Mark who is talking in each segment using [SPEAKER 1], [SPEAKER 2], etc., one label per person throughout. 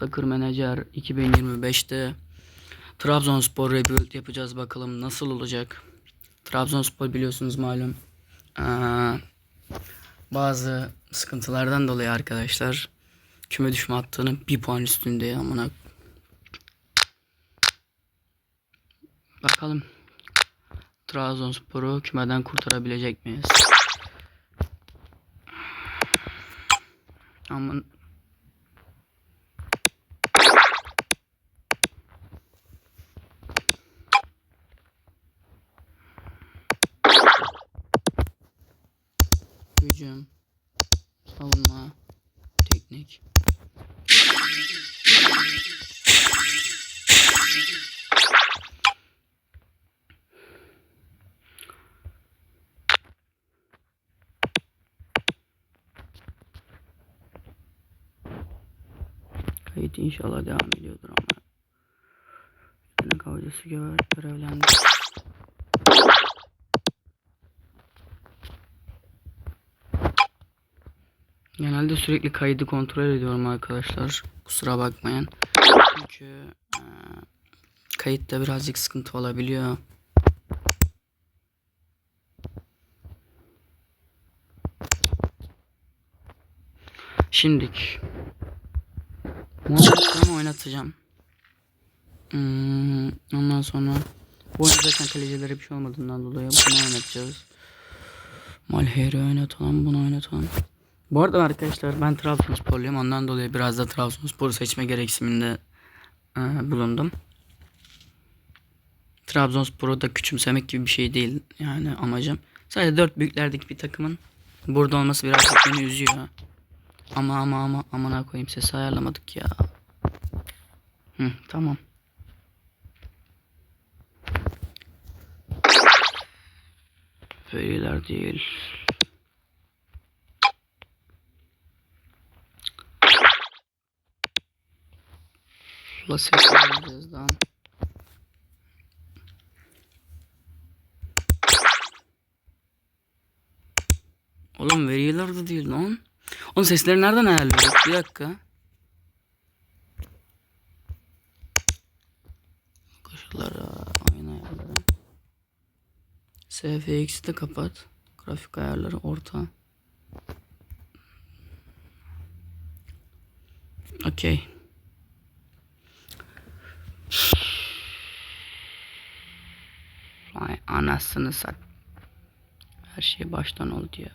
[SPEAKER 1] Takır Menajer 2025'te Trabzonspor rebuild yapacağız bakalım nasıl olacak. Trabzonspor biliyorsunuz malum. Ee, bazı sıkıntılardan dolayı arkadaşlar küme düşme hattının bir puan üstünde amına. Bakalım Trabzonspor'u kümeden kurtarabilecek miyiz? Aman Hücum Savunma Teknik. Kayıt inşallah devam ediyordur ama. Yetenek avcısı görev, görevlendi Genelde sürekli kaydı kontrol ediyorum arkadaşlar. Kusura bakmayın. Çünkü eee, kayıtta birazcık sıkıntı olabiliyor. Şimdik. Muhabbetimi oynatacağım. Hmm, ondan sonra bu oyunda zaten kalecilere bir şey olmadığından dolayı bunu oynatacağız. Malheri oynatalım, bunu oynatalım. Bu arada arkadaşlar ben Trabzonsporluyum. Ondan dolayı biraz da Trabzonspor'u seçme gereksiniminde e, bulundum. Trabzonspor'u da küçümsemek gibi bir şey değil yani amacım. Sadece dört büyüklerdeki bir takımın burada olması birazcık beni üzüyor. Ama ama ama amına koyayım sesi ayarlamadık ya. Hı, tamam. Veriler değil. La ses vereceğiz lan. Oğlum veriler de değil lan. Oğlum sesleri nereden ayarlıyoruz? Bir dakika. Koşullara, oyun ayarları. SFX'i de kapat. Grafik ayarları orta. Okey. Sat. Her şey baştan oldu ya.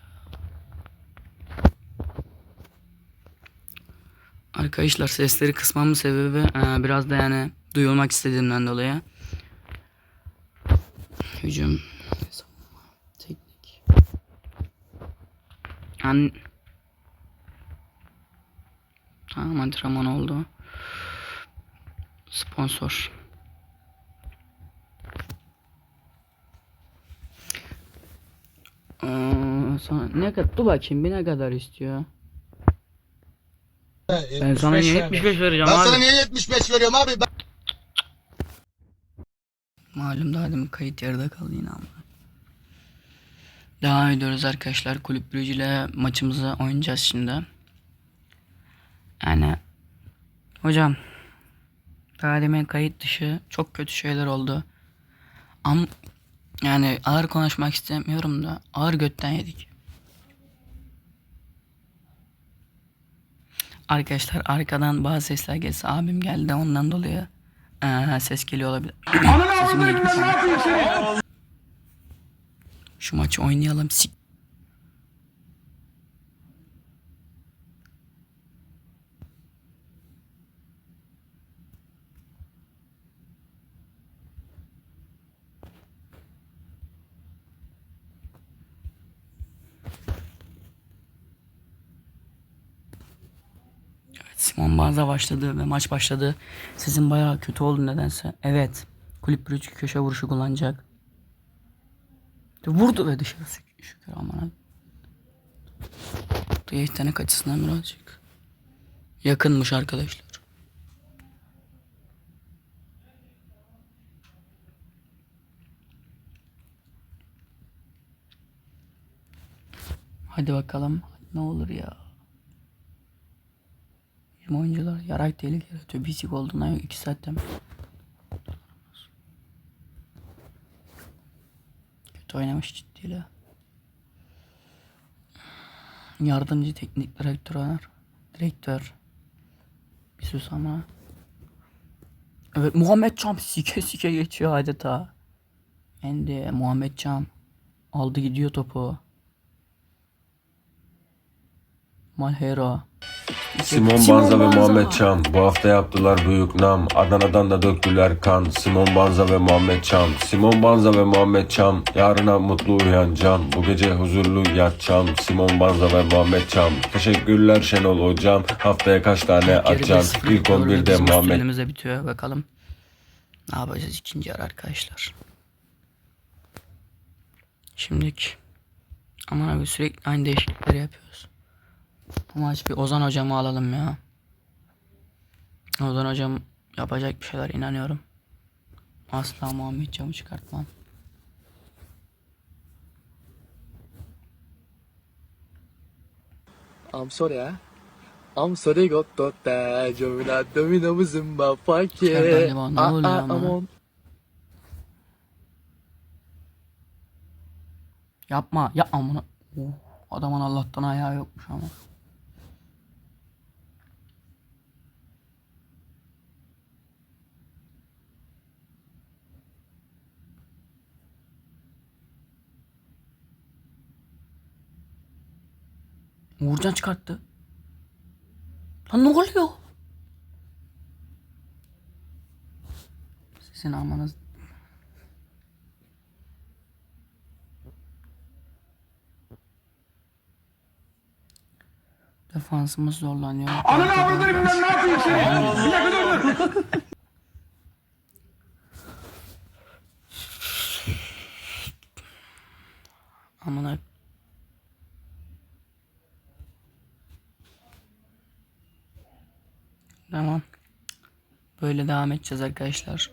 [SPEAKER 1] Arkadaşlar sesleri kısmamın sebebi e, biraz da yani duyulmak istediğimden dolayı. Hücum. Teknik. An Tamam antrenman oldu. Sponsor. Aa, sana ne kadar dur bakayım bir ne kadar istiyor? Ben sana niye 75 vereceğim
[SPEAKER 2] Ben
[SPEAKER 1] abi?
[SPEAKER 2] sana niye 75 veriyorum abi? Ben...
[SPEAKER 1] Malum daha demin kayıt yarıda kaldı yine ama. Devam ediyoruz arkadaşlar. Kulüp Brugge ile maçımızı oynayacağız şimdi. Yani hocam daha demin kayıt dışı çok kötü şeyler oldu. Am yani ağır konuşmak istemiyorum da ağır götten yedik. Arkadaşlar arkadan bazı sesler gelse abim geldi ondan dolayı eee, ses geliyor olabilir. Sesim geliyor. Şu maçı oynayalım. Sik. Simon Banza başladı ve maç başladı. Sizin bayağı kötü oldu nedense. Evet. Kulüp Brugge köşe vuruşu kullanacak. Vurdu ve dışarı şükür aman. Yetenek açısından birazcık. Yakınmış arkadaşlar. Hadi bakalım. Ne olur ya. Bizim oyuncular yarak tehlike yaratıyor. Bisik olduğundan yok 2 saatte mi? Kötü oynamış ciddiyle. Yardımcı teknik direktör. Direktör. Bir sus ama. Evet Muhammed Cam sike sike geçiyor adeta. Şimdi Muhammed Cam aldı gidiyor topu. Malhero.
[SPEAKER 3] Simon Banza ve Muhammed Çam bu hafta yaptılar büyük nam. Adana'dan da döktüler kan. Simon Banza ve Muhammed Çam. Simon Banza ve Muhammed Çam. Yarına mutlu uyanacağım. Bu gece huzurlu yatacağım. Simon Banza ve Muhammed Çam. Teşekkürler Şenol hocam. Haftaya kaç tane atacağım? İlk 11'de Muhammed
[SPEAKER 1] Elimize bitiyor bakalım. Ne yapacağız ikinci yarı arkadaşlar. Şimdiki. Aman abi sürekli aynı değişiklikleri yapıyoruz. Maç bir Ozan hocamı alalım ya. Ozan hocam yapacak bir şeyler inanıyorum. Asla Muhammed Cam'ı çıkartmam.
[SPEAKER 4] I'm sorry, ah. I'm sorry, got to that. Jomina, domina, muzumba, fuck
[SPEAKER 1] Çıkar
[SPEAKER 4] yeah.
[SPEAKER 1] galiba, ne
[SPEAKER 4] Ah,
[SPEAKER 1] oluyor
[SPEAKER 4] ah,
[SPEAKER 1] ama?
[SPEAKER 4] On.
[SPEAKER 1] Yapma. Yapma bunu. Uh, adamın Allah'tan ayağı yokmuş ama. Uğurcan çıkarttı. Lan ne oluyor? Sizin amanız Defansımız zorlanıyor. Ananı avradını ben ne yapayım Amına Tamam. Böyle devam edeceğiz arkadaşlar.